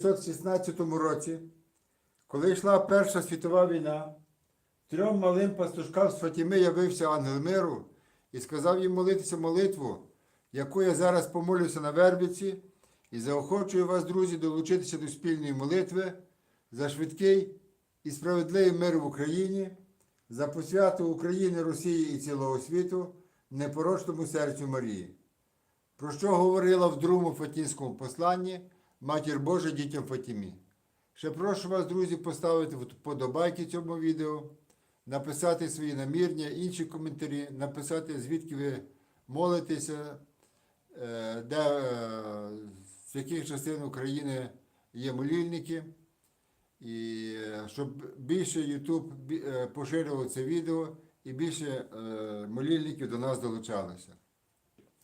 1916 році, коли йшла Перша світова війна, трьом малим пастушкам з Фатіми явився ангел миру і сказав їм молитися молитву, яку я зараз помолюся на Вербіці, і заохочую вас, друзі, долучитися до спільної молитви за швидкий і справедливий мир в Україні, за посвяту України, Росії і цілого світу, непорочному серцю Марії. Про що говорила в другому Фатінському посланні Матір Божа дітям Фатімі. Ще прошу вас, друзі, поставити вподобайки цьому відео, написати свої намірення, інші коментарі, написати, звідки ви молитеся, е, де, е, з яких частин України є молільники. І е, щоб більше YouTube поширював це відео і більше молільників до нас долучалося.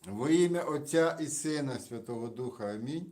Во ім'я Отця і Сина Святого Духа Амінь.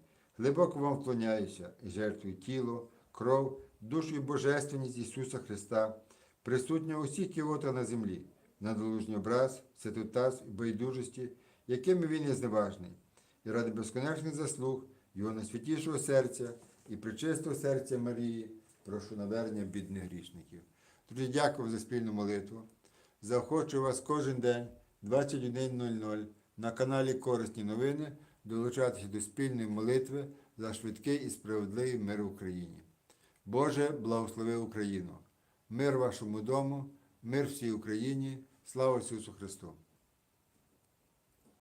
Глибоко вам вклоняюся і жертвую тіло, кров, душу і божественність Ісуса Христа, присутнього усіх кіота на землі, на долужній образ, святотаз і байдужості, якими він є зневажний, і ради безконечних заслуг Його найсвятішого серця і причистого серця Марії, прошу навернення бідних грішників. Друзі, дякую за спільну молитву. Заохочую вас кожен день 21.00 на каналі Корисні новини долучатися до спільної молитви за швидкий і справедливий мир в Україні. Боже, благослови Україну! Мир вашому дому, мир всій Україні, слава Ісусу Христу!